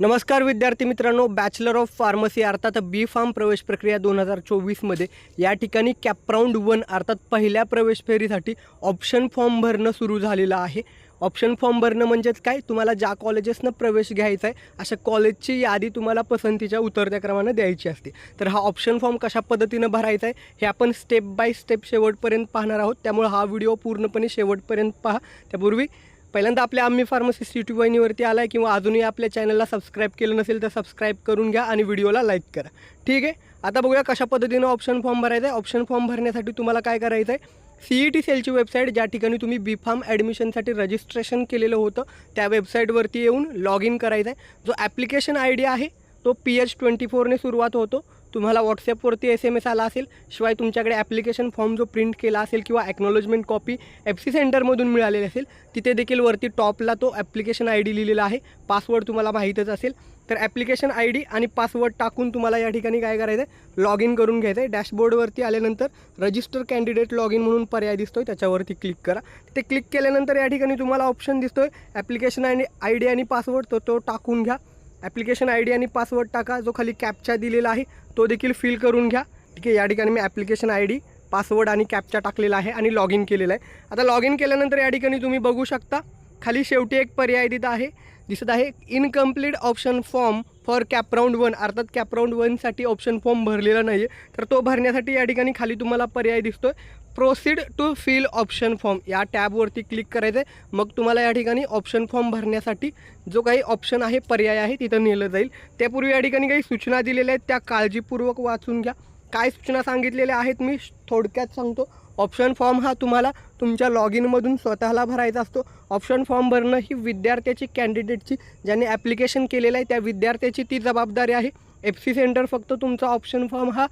नमस्कार विद्यार्थी मित्रांनो बॅचलर ऑफ फार्मसी अर्थात बी फार्म प्रवेश प्रक्रिया दोन हजार चोवीसमध्ये या ठिकाणी कॅपराऊंड वन अर्थात पहिल्या प्रवेश फेरीसाठी ऑप्शन फॉर्म भरणं सुरू झालेलं आहे. ऑप्शन फॉर्म भरणं म्हणजेच काय? तुम्हाला ज्या कॉलेजेसनं प्रवेश घ्यायचा आहे अशा कॉलेजची यादी तुम्हाला पसंतीच्या उतरत्या क्रमानं द्यायची असते. तर हा ऑप्शन फॉर्म कशा पद्धतीनं भरायचा आहे हे आपण स्टेप बाय स्टेप शेवटपर्यंत पाहणार आहोत. त्यामुळे हा व्हिडिओ पूर्णपणे शेवटपर्यंत पहा. त्यापूर्वी पहिल्यांदा आपल्या आम्ही फार्मसिस्ट यूट्यूब वाहिनीवरती आला आहे किंवा अजूनही आपल्या चॅनलला सबस्क्राईब केलं नसेल तर सबस्क्राईब करून घ्या आणि व्हिडिओला लाईक करा. ठीक आहे? आता बघूया कशा पद्धतीनं ऑप्शन फॉर्म भरायचा आहे. ऑप्शन फॉर्म भरण्यासाठी तुम्हाला काय करायचं आहे? सी ई टी सेलची वेबसाईट ज्या ठिकाणी तुम्ही बी फार्म ॲडमिशनसाठी रजिस्ट्रेशन केलेलं होतं त्या वेबसाईटवरती येऊन लॉग इन करायचं आहे. जो ॲप्लिकेशन आय डी आहे तो पी एच ट्वेंटी फोरने सुरुवात होतो. तुम्हाला व्हॉट्सॲपवरती एस एम एस आला असेल शिवाय तुमच्याकडे ॲप्लिकेशन फॉर्म जो प्रिंट केला असेल किंवा ॲक्नॉलॉजमेंट कॉपी एफ सी सेंटरमधून मिळालेली असेल तिथे देखील वरती टॉपला तो ॲप्लिकेशन आय डी लिहिलेला आहे. पासवर्ड तुम्हाला माहीतच असेल. तर ॲप्लिकेशन आय डी आणि पासवर्ड टाकून तुम्हाला या ठिकाणी काय करायचं आहे लॉग इन करून घ्यायचं आहे डॅशबोर्डवरती आल्यानंतर रजिस्टर कॅन्डिडेट लॉग इन म्हणून पर्याय दिसतोय. त्याच्यावरती क्लिक करा. ते क्लिक केल्यानंतर या ठिकाणी तुम्हाला ऑप्शन दिसतोय. ॲप्लिकेशन आणि आय डी आणि पासवर्ड तो तो टाकून घ्या. ॲप्लिकेशन आय डी आणि पासवर्ड टाका. जो खाली कॅपचा दिलेला आहे तो देखील फिल करून घ्या. ठीक आहे या ठिकाणी मी ॲप्लिकेशन आय डी पासवर्ड आणि कॅपचा टाकलेला आहे आणि लॉग इन केलेला आहे. आता लॉग इन केल्यानंतर या ठिकाणी तुम्ही बघू शकता खाली शेवटी एक पर्याय दिला आहे. दिसत आहे incomplete option form for CAP round one अर्थात कॅपराऊंड वनसाठी ऑप्शन फॉर्म भरलेला नाही आहे तर तो भरण्यासाठी या ठिकाणी खाली तुम्हाला पर्याय दिसतो आहे proceed to fill option form या टॅबवरती क्लिक करायचं आहे मग तुम्हाला या ठिकाणी ऑप्शन फॉर्म भरण्यासाठी जो काही ऑप्शन आहे पर्याय आहे तिथं नेलं जाईल. त्यापूर्वी या ठिकाणी काही सूचना दिलेल्या आहेत. त्या काळजीपूर्वक वाचून घ्या. काय सूचना सांगितलेल्या आहेत मी थोडक्यात सांगतो. ऑप्शन फॉर्म हा तुम्हाला तुमच्या लॉग इनमधून स्वतःला भरायचा असतो. ऑप्शन फॉर्म भरणं ही विद्यार्थ्याची कॅन्डिडेटची ज्याने ॲप्लिकेशन केलेलं आहे त्या विद्यार्थ्याची ती जबाबदारी आहे. एफ सी सेंटर फक्त तुमचा ऑप्शन फॉर्म हा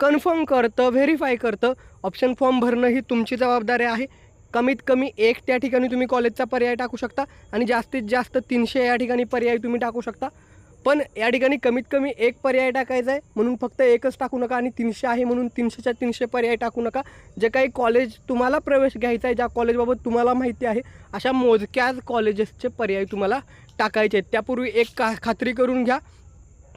कन्फर्म करतं व्हेरीफाय करतं. ऑप्शन फॉर्म भरणं ही तुमची जबाबदारी आहे. कमीत कमी एक त्या ठिकाणी तुम्ही कॉलेजचा पर्याय टाकू शकता आणि जास्तीत जास्त तीनशे या ठिकाणी पर्याय तुम्ही टाकू शकता. पण या ठिकाणी कमीत कमी एक पर्याय टाकायचा आहे म्हणून फक्त एकच टाकू नका आणि तीनशे आहे म्हणून तीनशेच्या तीनशे पर्याय टाकू नका. जे काही कॉलेज तुम्हाला प्रवेश घ्यायचा आहे ज्या कॉलेजबाबत तुम्हाला माहिती आहे अशा मोजक्याच कॉलेजेसचे पर्याय तुम्हाला टाकायचे आहेत. त्यापूर्वी एक का खात्री करून घ्या.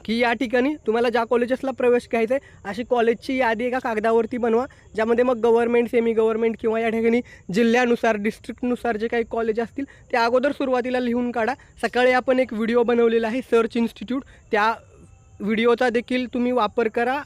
की या ठिकाणी तुम्हाला ज्या कॉलेजेसला प्रवेश घ्यायचा आहे अशी कॉलेजची यादी एका कागदावरती बनवा ज्यामध्ये मग गव्हर्मेंट सेमी गव्हर्मेंट किंवा या ठिकाणी जिल्ह्यानुसार डिस्ट्रिक्टनुसार जे काही कॉलेज असतील ते अगोदर सुरुवातीला लिहून काढा. सकाळी आपण एक व्हिडिओ बनवलेला आहे सर्च इन्स्टिट्यूट त्या व्हिडिओचा देखील तुम्ही वापर करा.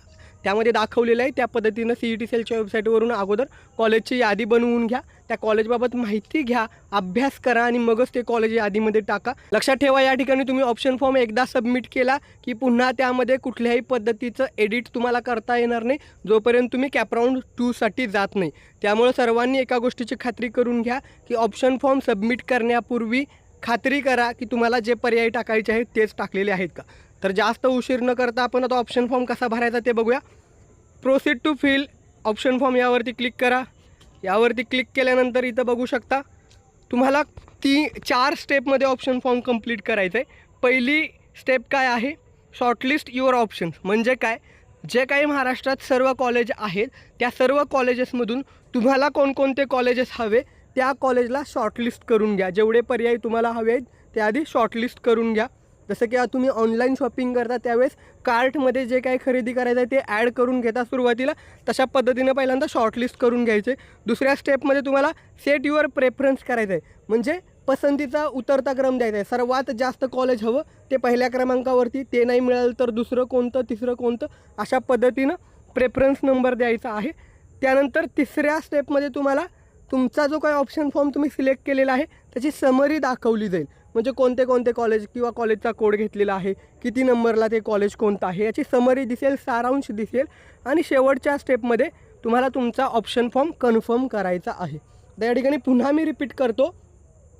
त्यामध्ये दाखवलेलं आहे. त्या पद्धतीनं सी ई टी सेलच्या वेबसाईटवरून अगोदर कॉलेजची यादी बनवून घ्या. त्या कॉलेजबाबत माहिती घ्या अभ्यास करा आणि मगच ते कॉलेज यादीमध्ये टाका. लक्षात ठेवा या ठिकाणी तुम्ही ऑप्शन फॉर्म एकदा सबमिट केला की पुन्हा त्यामध्ये कुठल्याही पद्धतीचं एडिट तुम्हाला करता येणार नाही. जोपर्यंत तुम्ही कॅपराऊंड टूसाठी जात नाही. त्यामुळे सर्वांनी एका गोष्टीची खात्री करून घ्या की ऑप्शन फॉर्म सबमिट करण्यापूर्वी खात्री करा की तुम्हाला जे पर्याय टाकायचे आहेत तेच टाकलेले आहेत का? तर जास्त उशीर न करता आपण आता ऑप्शन फॉर्म कसा भरायचा ते बघूया. Proceed to fill option form यावरती क्लिक करा. यावरती क्लिक केल्यानंतर इथं बघू शकता तुम्हाला ती चार स्टेपमध्ये ऑप्शन फॉर्म कंप्लीट करायचं आहे पहिली स्टेप काय आहे? शॉर्टलिस्ट युअर ऑप्शन्स म्हणजे काय? जे काही महाराष्ट्रात सर्व कॉलेज आहेत त्या सर्व कॉलेजेसमधून तुम्हाला कोणकोणते कॉलेजेस हवे त्या कॉलेजला शॉर्टलिस्ट करून घ्या. जेवढे पर्याय तुम्हाला हवे आहेत ते आधी शॉर्टलिस्ट करून घ्या. जसं की तुम्ही ऑनलाईन शॉपिंग करता त्यावेळेस कार्टमध्ये जे काही खरेदी करायचं आहे ते ॲड करून घेता सुरुवातीला. तशा पद्धतीनं पहिल्यांदा शॉर्टलिस्ट करून घ्यायचे. दुसऱ्या स्टेपमध्ये तुम्हाला सेट युअर प्रेफरन्स करायचं आहे. म्हणजे पसंतीचा उतरता क्रम द्यायचा आहे. सर्वात जास्त कॉलेज हवं ते पहिल्या क्रमांकावरती. ते नाही मिळालं तर दुसरं कोणतं तिसरं कोणतं? अशा पद्धतीनं प्रेफरन्स नंबर द्यायचा आहे. त्यानंतर तिसऱ्या स्टेपमध्ये तुम्हाला तुमचा जो काही ऑप्शन फॉर्म तुम्ही सिलेक्ट केलेला आहे त्याची समरी दाखवली जाईल. म्हणजे कोणते कोणते कॉलेज किंवा कॉलेजचा कोड घेतलेला आहे किती नंबरला ते कॉलेज कोणतं आहे याची समरी दिसेल सारांश दिसेल आणि शेवटच्या स्टेपमध्ये तुम्हाला तुमचा ऑप्शन फॉर्म कन्फर्म करायचा आहे. तर या ठिकाणी पुन्हा मी रिपीट करतो.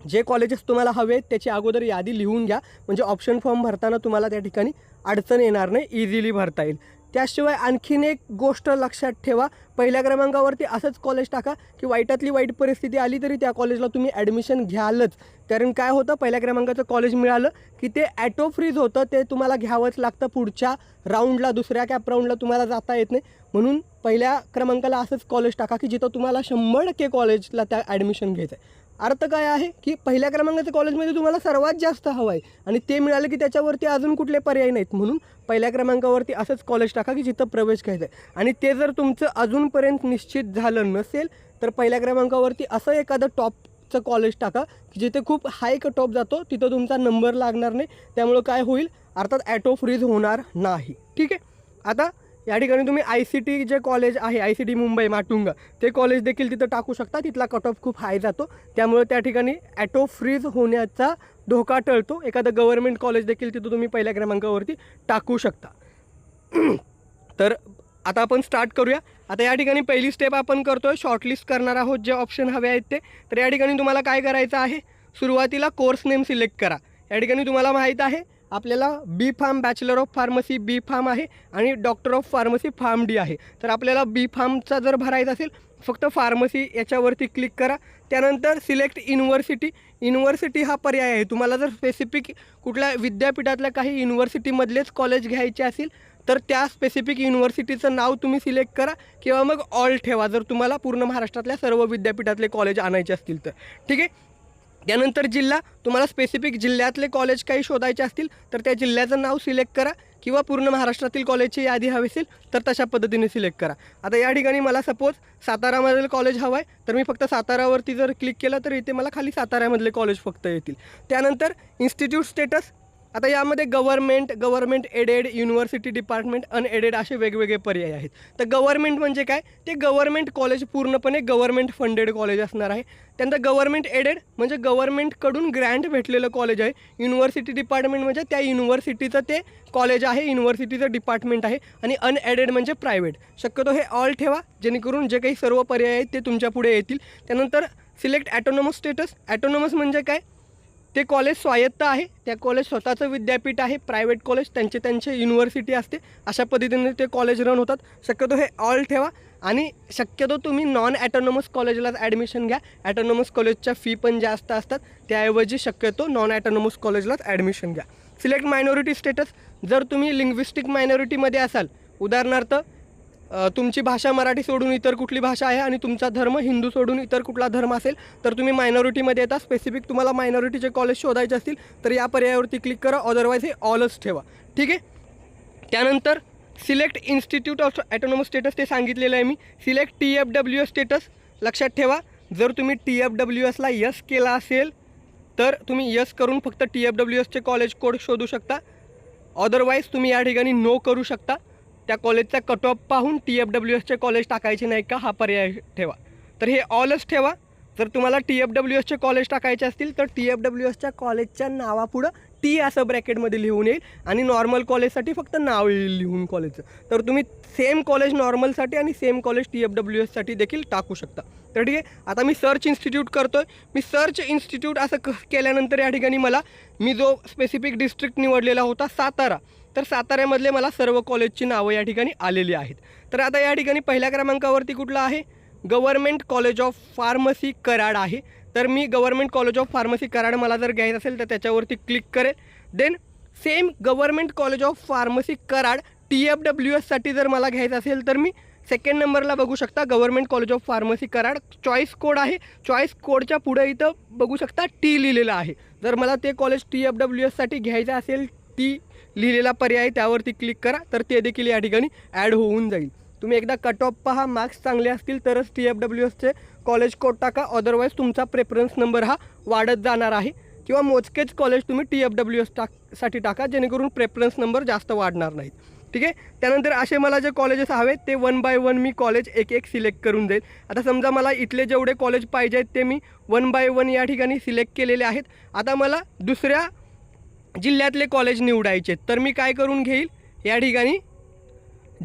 जे कॉलेजेस तुम्हाला हवे आहेत त्याची अगोदर यादी लिहून घ्या. म्हणजे ऑप्शन फॉर्म भरताना तुम्हाला त्या ठिकाणी अडचण येणार नाही इझिली भरता येईल. त्याशिवाय आणखीन एक गोष्ट लक्षात ठेवा. पहिल्या क्रमांकावरती असंच कॉलेज टाका की वाईटातली वाईट परिस्थिती आली तरी त्या कॉलेजला तुम्ही ॲडमिशन घ्यालच. कारण काय होतं पहिल्या क्रमांकाचं कॉलेज मिळालं की ते ॲटो फ्रीज होतं ते तुम्हाला घ्यावंच लागतं पुढच्या राऊंडला दुसऱ्या कॅप राऊंडला तुम्हाला जाता येत नाही. म्हणून पहिल्या क्रमांकाला असंच कॉलेज टाका की जिथं तुम्हाला शंभर टक्के कॉलेजला त्या ॲडमिशन घ्यायचं आहे अर्थ काय आहे की पहिल्या क्रमांकाचं कॉलेजमध्ये तुम्हाला सर्वात जास्त हवं आहे. आणि ते मिळालं की त्याच्यावरती अजून कुठले पर्याय नाहीत. म्हणून पहिल्या क्रमांकावरती असंच कॉलेज टाका की जिथं प्रवेश घ्यायचा आहे. आणि ते जर तुमचं अजूनपर्यंत निश्चित झालं नसेल तर पहिल्या क्रमांकावरती असं एखादं टॉपचं कॉलेज टाका की जिथे खूप हाय टॉप जातो तिथं तुमचा नंबर लागणार नाही. त्यामुळं काय होईल? अर्थात ॲटो फ्रीज होणार नाही. ठीक आहे? आता या ठिकाणी तुम्ही आय सी टी जे कॉलेज आहे I C T Mumbai Matunga ते कॉलेज देखील तिथं टाकू शकता. तिथला कट ऑफ खूप हाय जातो. त्यामुळे त्या ठिकाणी ॲटो फ्रीज होण्याचा धोका टळतो. एखादं गव्हर्नमेंट कॉलेज देखील तिथं तुम्ही पहिल्या क्रमांकावरती टाकू शकता. तर आता आपण स्टार्ट करूया. आता या ठिकाणी पहिली स्टेप आपण करतोय. शॉर्टलिस्ट करणार आहोत जे ऑप्शन हवे आहेत ते. तर या ठिकाणी तुम्हाला काय करायचं आहे? सुरुवातीला कोर्स नेम सिलेक्ट करा. या ठिकाणी तुम्हाला माहीत आहे आपल्याला B pharm bachelor of pharmacy B pharm आहे आणि doctor of pharmacy pharm D आहे. तर आपल्याला बी फार्मचा जर भरायचा असेल फक्त फार्मसी याच्यावरती क्लिक करा. त्यानंतर सिलेक्ट युनिव्हर्सिटी युनिव्हर्सिटी हा पर्याय आहे. तुम्हाला जर स्पेसिफिक कुठल्या विद्यापीठातल्या काही युनिव्हर्सिटीमधलेच कॉलेज घ्यायचे असेल तर त्या स्पेसिफिक युनिव्हर्सिटीचं नाव तुम्ही सिलेक्ट करा किंवा मग ऑल ठेवा. जर तुम्हाला पूर्ण महाराष्ट्रातल्या सर्व विद्यापीठातले कॉलेज आणायचे असतील तर. ठीक आहे? त्यानंतर जिल्हा तुम्हाला स्पेसिफिक जिल्ह्यातले कॉलेज काही शोधायचे असतील तर त्या जिल्ह्याचं नाव सिलेक्ट करा किंवा पूर्ण महाराष्ट्रातील कॉलेजची यादी हवी असेल तर तशा पद्धतीने सिलेक्ट करा. आता या ठिकाणी मला सपोज सातारामधील कॉलेज हवं आहे तर मी फक्त सातारावरती जर क्लिक केलं तर इथे मला खाली साताऱ्यामधले कॉलेज फक्त येतील. त्यानंतर इन्स्टिट्यूट स्टेटस आता यामध्ये government government aided university department unaided असे वेगवेगळे पर्याय आहेत. तर गव्हर्मेंट म्हणजे काय? ते गव्हर्मेंट कॉलेज पूर्णपणे गव्हर्मेंट फंडेड कॉलेज असणार आहे. त्यानंतर गव्हर्मेंट एडेड म्हणजे गव्हर्मेंटकडून ग्रँट भेटलेलं कॉलेज आहे. युनिव्हर्सिटी डिपार्टमेंट म्हणजे त्या युनिव्हर्सिटीचं ते कॉलेज आहे युनिव्हर्सिटीचं डिपार्टमेंट आहे आणि अनएडेड म्हणजे प्रायव्हेट शक्यतो हे ऑल ठेवा जेणेकरून जे काही सर्व पर्याय आहेत ते तुमच्यापुढे येतील. त्यानंतर सिलेक्ट ॲटोनॉमस स्टेटस ॲटोनॉमस म्हणजे काय? ते कॉलेज स्वायत्त आहे. त्या कॉलेज स्वतःचं विद्यापीठ आहे. प्रायव्हेट कॉलेज त्यांचे त्यांचे युनिव्हर्सिटी असते. अशा पद्धतीने ते कॉलेज रन होतात. शक्यतो हे ऑल ठेवा. आणि शक्यतो तुम्ही नॉन ॲटोनॉमस कॉलेजलाच ॲडमिशन घ्या. ॲटोनॉमस कॉलेजच्या फी पण जास्त असतात. त्याऐवजी शक्यतो नॉन ॲटोनॉमस कॉलेजलाच ॲडमिशन घ्या. सिलेक्ट मायनॉरिटी स्टेटस जर तुम्ही लिंग्विस्टिक मायनॉरिटीमध्ये असाल उदाहरणार्थ तुमची भाषा मराठी सोडून इतर कुठली भाषा आहे आणि तुमचा धर्म हिंदू सोडून इतर कुठला धर्म असेल तर तुम्ही मायनॉरिटीमध्ये येता. स्पेसिफिक तुम्हाला मायनॉरिटीचे कॉलेज शोधायचे असतील तर या पर्यायावरती क्लिक करा. अदरवाईज हे ऑलच ठेवा. ठीक आहे? त्यानंतर select institute of autonomous status ते सांगितलेलं आहे मी. Select T F W S status लक्षात ठेवा. जर तुम्ही टी एफ डब्ल्यू एसला यस केला असेल तर तुम्ही यस करून फक्त टी एफ डब्ल्यू एसचे कॉलेज कोड शोधू शकता. अदरवाईज तुम्ही या ठिकाणी नो करू शकता. त्या कॉलेजचा कट ऑफ पाहून टी एफ डब्ल्यू एसचे कॉलेज टाकायचे नाही का हा पर्याय ठेवा. तर हे ऑलच ठेवा. जर तुम्हाला टी एफ डब्ल्यू एसचे कॉलेज टाकायचे असतील तर टी एफ डब्ल्यू एसच्या कॉलेजच्या नावापुढं टी असं ब्रॅकेटमध्ये लिहून येईल आणि नॉर्मल कॉलेजसाठी फक्त नाव येईल लिहून कॉलेजचं. तर तुम्ही सेम कॉलेज नॉर्मलसाठी आणि same college T F W एससाठी देखील टाकू शकता. तर ठीक आहे आता मी सर्च इन्स्टिट्यूट करतो आहे मी सर्च इन्स्टिट्यूट असं क केल्यानंतर या ठिकाणी मला मी जो स्पेसिफिक डिस्ट्रिक्ट निवडलेला होता सातारा तर साताऱ्यामधले मला सर्व कॉलेजची नावं या ठिकाणी आलेली आहेत. तर आता या ठिकाणी पहिल्या क्रमांकावरती कुठलं आहे? Government college of pharmacy Karad आहे. तर मी government college of pharmacy Karad मला जर घ्यायचं असेल तर त्याच्यावरती क्लिक करेल. Then same government college of pharmacy Karad T F W एससाठी जर मला घ्यायचं असेल तर मी सेकंड नंबरला बघू शकता government college of pharmacy Karad. Choice code आहे. चॉईस कोडच्या पुढे इथं बघू शकता टी लिहिलेलं आहे. जर मला ते कॉलेज टी एफ डब्ल्यू एससाठी घ्यायचं असेल टी लिहिलेला पर्याय त्यावरती क्लिक करा तर ते देखील या ठिकाणी ॲड होऊन जाईल. तुम्ही एकदा कट ऑफ पहा मार्क्स चांगले असतील तरच टी एफ डब्ल्यू एसचे कॉलेज कोड टाका अदरवाईज तुमचा प्रेफरन्स नंबर हा वाढत जाणार आहे. किंवा मोजकेच कॉलेज तुम्ही टी एफ डब्ल्यू एस टाकसाठी टाका जेणेकरून प्रेफरन्स नंबर जास्त वाढणार नाहीत. ठीक आहे? त्यानंतर असे मला जे कॉलेजेस हवे ते वन बाय वन मी कॉलेज एक एक सिलेक्ट करून जाईल. आता समजा मला इथले जेवढे कॉलेज पाहिजे आहेत ते मी वन बाय वन या ठिकाणी सिलेक्ट केलेले आहेत. आता मला दुसऱ्या जिल्ह्यातले कॉलेज निवडायचे. तर मी काय करून घेईल? या ठिकाणी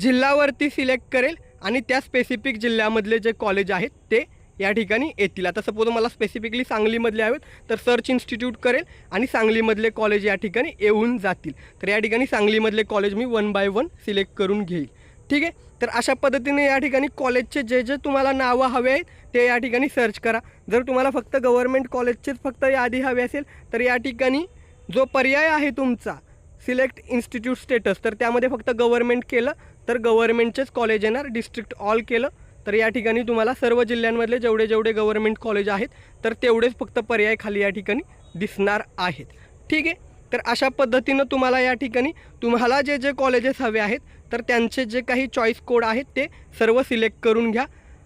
जिल्हावरती सिलेक्ट करेल आणि त्या स्पेसिफिक जिल्ह्यामधले जे कॉलेज आहेत ते या ठिकाणी येतील. आता सपोज मला स्पेसिफिकली सांगलीमधले हवेत तर सर्च इन्स्टिट्यूट करेल आणि सांगलीमधले कॉलेज या ठिकाणी येऊन जातील. तर या ठिकाणी सांगलीमधले कॉलेज मी वन बाय वन सिलेक्ट करून घेईल. ठीक आहे? तर अशा पद्धतीने या ठिकाणी कॉलेजचे जे जे तुम्हाला नावं हवे आहेत ते या ठिकाणी सर्च करा. जर तुम्हाला फक्त गव्हर्मेंट कॉलेजचेच फक्त यादी हवी असेल तर या ठिकाणी जो पर्याय आहे तुमचा सिलेक्ट इन्स्टिट्यूट स्टेटस तर त्यामध्ये फक्त गव्हर्मेंट केलं तर गव्हर्मेंटचेच कॉलेज येणार डिस्ट्रिक्ट ऑल केलं तर या ठिकाणी तुम्हाला सर्व जिल्ह्यांमधले जेवढे जेवढे गव्हर्नमेंट कॉलेज आहेत तर तेवढेच फक्त पर्याय खाली या ठिकाणी दिसणार आहेत. ठीक आहे? तर अशा पद्धतीनं तुम्हाला या ठिकाणी तुम्हाला जे जे कॉलेजेस हवे आहेत तर त्यांचे जे काही चॉईस कोड आहेत ते सर्व सिलेक्ट करून घ्या.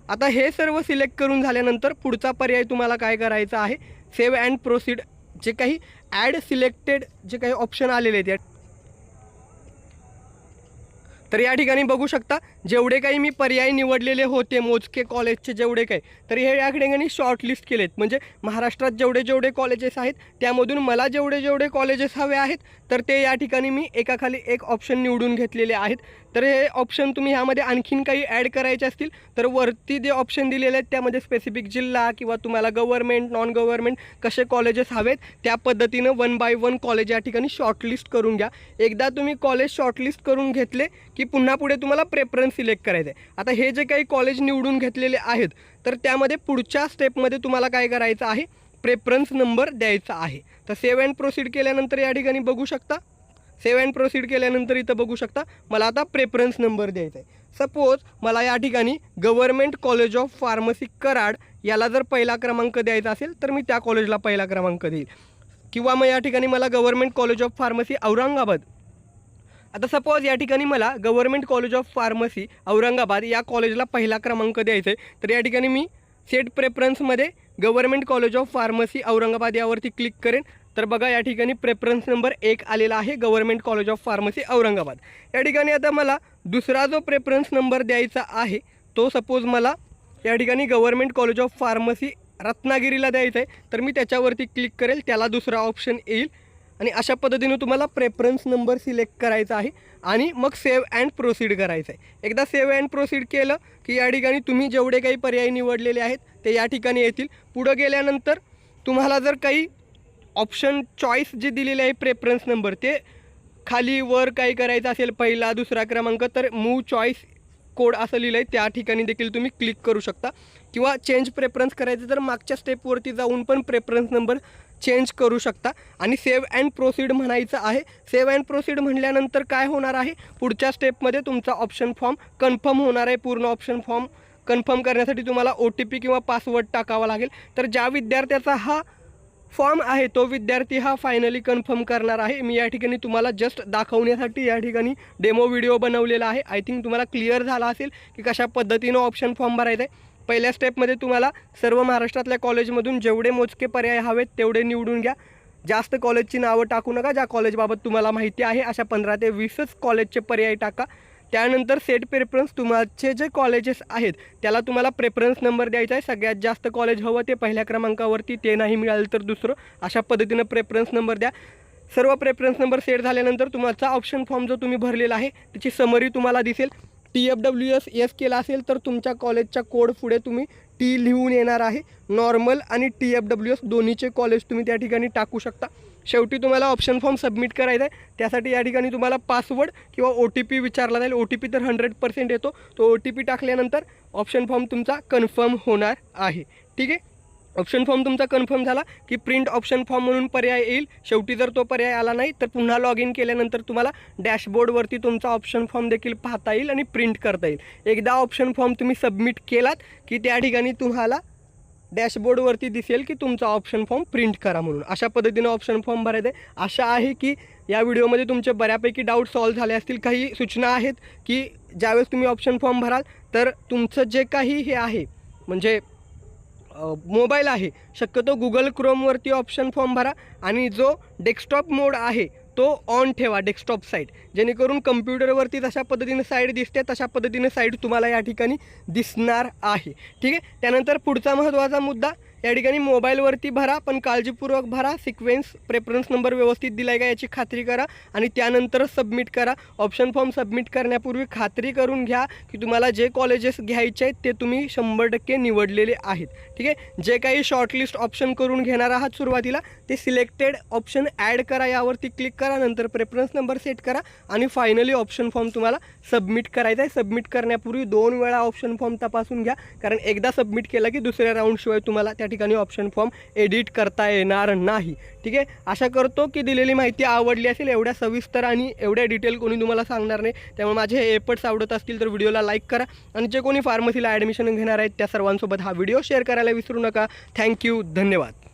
आता हे सर्व सिलेक्ट करून झाल्यानंतर पुढचा पर्याय तुम्हाला काय करायचा आहे? सेव्ह अँड प्रोसीड जे काही ॲड सिलेक्टेड जे काही ऑप्शन आलेले आहेत या तर या ठिकाणी बघू शकता जेवढे काही मी पर्याय निवडलेले होते मोजके कॉलेजचे जेवढे काही तर हे या ठिकाणी शॉर्ट लिस्ट केलेत. म्हणजे महाराष्ट्रात जेवढे जेवढे कॉलेजेस आहेत त्यामधून मला जेवढे जेवढे कॉलेजेस हवे आहेत तर ते या ठिकाणी मी एकाखाली एक ऑप्शन निवडून घेतलेले आहेत. तर हे ऑप्शन तुम्ही ह्यामध्ये आणखीन काही ॲड करायचे असतील तर वरती जे ऑप्शन दिलेले आहेत त्यामध्ये स्पेसिफिक जिल्हा किंवा तुम्हाला गव्हर्मेंट नॉन गव्हर्मेंट कसे कॉलेजेस हवेत त्या पद्धतीनं वन बाय वन कॉलेज या ठिकाणी शॉर्टलिस्ट करून घ्या. एकदा तुम्ही कॉलेज शॉर्टलिस्ट करून घेतले की पुन्हा पुढे तुम्हाला प्रेफरन्स सिलेक्ट करायचं आहे आता हे जे काही कॉलेज निवडून घेतलेले आहेत तर त्यामध्ये पुढच्या स्टेपमध्ये तुम्हाला काय करायचं आहे? प्रेफरन्स नंबर द्यायचा आहे. तर सेव्ह अँड प्रोसीड केल्यानंतर या ठिकाणी बघू शकता. सेव्ह अँड प्रोसीड केल्यानंतर इथं बघू शकता मला आता प्रेफरन्स नंबर द्यायचा आहे सपोज मला या ठिकाणी government college of pharmacy Karad याला जर पहिला क्रमांक द्यायचा असेल तर मी त्या कॉलेजला पहिला क्रमांक देईल. किंवा मग या ठिकाणी मला government college of pharmacy Aurangabad. आता सपोज या ठिकाणी मला government college of pharmacy Aurangabad या कॉलेजला पहिला क्रमांक द्यायचा आहे तर या ठिकाणी मी set प्रेफरन्समध्ये government college of pharmacy Aurangabad यावरती क्लिक करेन. तर बघा या ठिकाणी प्रेफरन्स नंबर एक आलेला आहे government college of pharmacy Aurangabad. या ठिकाणी आता मला दुसरा जो प्रेफरन्स नंबर द्यायचा आहे तो सपोज मला या ठिकाणी गव्हर्मेंट कॉलेज ऑफ फार्मसी रत्नागिरीला द्यायचं आहे. तर मी त्याच्यावरती क्लिक करेल त्याला दुसरा ऑप्शन येईल. आणि अशा पद्धतीने तुम्हाला प्रेफरन्स नंबर सिलेक्ट करायचा आहे आणि मग सेव्ह अँड प्रोसीड करायचं आहे. एकदा सेव्ह अँड प्रोसीड केलं की या ठिकाणी तुम्ही जेवढे काही पर्याय निवडलेले आहेत ते या ठिकाणी येतील. पुढं गेल्यानंतर तुम्हाला जर काही ऑप्शन चॉईस जे दिलेले आहे प्रेफरन्स नंबर ते खाली वर काही करायचं असेल पहिला दुसरा क्रमांक तर मूव चॉईस कोड असं लिहिलं आहे त्या ठिकाणी देखील तुम्ही क्लिक करू शकता. किंवा चेंज प्रेफरन्स करायचं तर मागच्या स्टेपवरती जाऊन पण प्रेफरन्स नंबर चेंज करू शकता. आणि सेव्ह अँड प्रोसीड म्हणायचं आहे. सेव्ह अँड प्रोसीड म्हटल्यानंतर काय होणार आहे? पुढच्या स्टेपमध्ये तुमचा ऑप्शन फॉर्म कन्फर्म होणार आहे. पूर्ण ऑप्शन फॉर्म कन्फर्म करण्यासाठी तुम्हाला ओ टी पी किंवा पासवर्ड टाकावा लागेल. तर ज्या विद्यार्थ्याचा हा फॉर्म आहे तो विद्यार्थी हा फायनली कन्फर्म करणार आहे. मी या ठिकाणी तुम्हाला जस्ट दाखवण्यासाठी या ठिकाणी डेमो व्हिडिओ बनवलेला आहे. आय थिंक तुम्हाला क्लिअर झाला असेल की कशा पद्धतीनं ऑप्शन फॉर्म भरायचा आहे. पहिल्या स्टेपमध्ये तुम्हाला सर्व महाराष्ट्रातल्या कॉलेजमधून जेवढे मोजके पर्याय हवेत तेवढे निवडून घ्या. जास्त कॉलेजची नावं टाकू नका ज्या कॉलेजबाबत तुम्हाला माहिती आहे. अशा पंधरा ते वीसच कॉलेजचे पर्याय टाका. त्यानंतर सेट प्रेफरन्स तुमचे जे कॉलेजेस आहेत त्याला तुम्हाला प्रेफरन्स नंबर द्यायचा आहे. सगळ्यात जास्त कॉलेज हवं ते पहिल्या क्रमांकावरती ते नाही मिळालं तर दुसरं. अशा पद्धतीनं प्रेफरन्स नंबर द्या. सर्व प्रेफरन्स नंबर सेट झाल्यानंतर तुमचा ऑप्शन फॉर्म जो तुम्ही भरलेला आहे त्याची समरी तुम्हाला दिसेल. T F W S yes केला असेल तर तुमच्या कॉलेजच्या कोड पुढे तुम्ही टी लिहून येणार आहे. नॉर्मल आणि टी एफ डब्ल्यू एस दोन्हीचे कॉलेज तुम्ही त्या ठिकाणी टाकू शकता. शेवटी तुम्हाला ऑप्शन फॉर्म सबमिट करायचा आहे. त्यासाठी या ठिकाणी तुम्हाला पासवर्ड किंवा ओ टी पी विचारला जाईल. ओ टी पी तर हंड्रेड पर्सेंट येतो. तो ओ टी पी टाकल्यानंतर ऑप्शन फॉर्म तुमचा कन्फर्म होणार आहे. ठीक आहे? ऑप्शन फॉर्म तुमचा कन्फर्म झाला की प्रिंट ऑप्शन फॉर्म म्हणून पर्याय येईल. शेवटी जर तो पर्याय आला नाही तर पुन्हा लॉग इन केल्यानंतर तुम्हाला डॅशबोर्डवरती तुमचा ऑप्शन फॉर्म देखील पाहता येईल आणि प्रिंट करता येईल. एकदा ऑप्शन फॉर्म तुम्ही सबमिट केलात की त्या ठिकाणी तुम्हाला डॅशबोर्डवरती दिसेल की तुमचा ऑप्शन फॉर्म प्रिंट करा म्हणून. अशा पद्धतीनं ऑप्शन फॉर्म भरायचं आहे आशा आहे की या व्हिडिओमध्ये तुमचे बऱ्यापैकी डाऊट सॉल्व्ह झाले असतील. काही सूचना आहेत की ज्यावेळेस तुम्ही ऑप्शन फॉर्म भराल तर तुमचं जे काही हे आहे म्हणजे मोबाईल आहे शक्यतो गुगल क्रोमवरती ऑप्शन फॉर्म भरा आणि जो डेस्कटॉप मोड आहे तो ऑन ठेवा डेस्कटॉप साईट जेणेकरून कम्प्युटरवरती जशा पद्धतीनं साईट दिसते तशा पद्धतीनं साईट तुम्हाला या ठिकाणी दिसणार आहे. ठीक आहे? त्यानंतर पुढचा महत्त्वाचा मुद्दा या ठिकाणी मोबाईलवरती भरा पण काळजीपूर्वक भरा. सिक्वेन्स प्रेफरन्स नंबर व्यवस्थित दिला आहे का याची खात्री करा आणि त्यानंतरच सबमिट करा. ऑप्शन फॉर्म सबमिट करण्यापूर्वी खात्री करून घ्या की तुम्हाला जे कॉलेजेस घ्यायचे आहेत ते तुम्ही शंभर टक्के निवडलेले आहेत. ठीक आहे? जे काही शॉर्टलिस्ट ऑप्शन करून घेणार आहात सुरुवातीला ते सिलेक्टेड ऑप्शन ॲड करा यावरती क्लिक करा नंतर प्रेफरन्स नंबर सेट करा आणि फायनली ऑप्शन फॉर्म तुम्हाला सबमिट करायचा आहे. सबमिट करण्यापूर्वी दोन वेळा ऑप्शन फॉर्म तपासून घ्या. कारण एकदा सबमिट केला की दुसऱ्या राऊंडशिवाय तुम्हाला त्या त्या ठिकाणी ऑप्शन फॉर्म एडिट करता येणार नाही. ठीक आहे? आशा करतो की दिलेली माहिती आवडली असेल एवढ्या सविस्तर आणि एवढ्या डिटेल कोणी तुम्हाला सांगणार नाही त्यामुळे माझे हे एफर्ट्स आवडत असतील तर व्हिडिओला लाईक करा. आणि जे कोणी फार्मसीला ॲडमिशन घेणार आहेत त्या सर्वांसोबत हा व्हिडिओ शेअर करायला विसरू नका. थँक्यू धन्यवाद.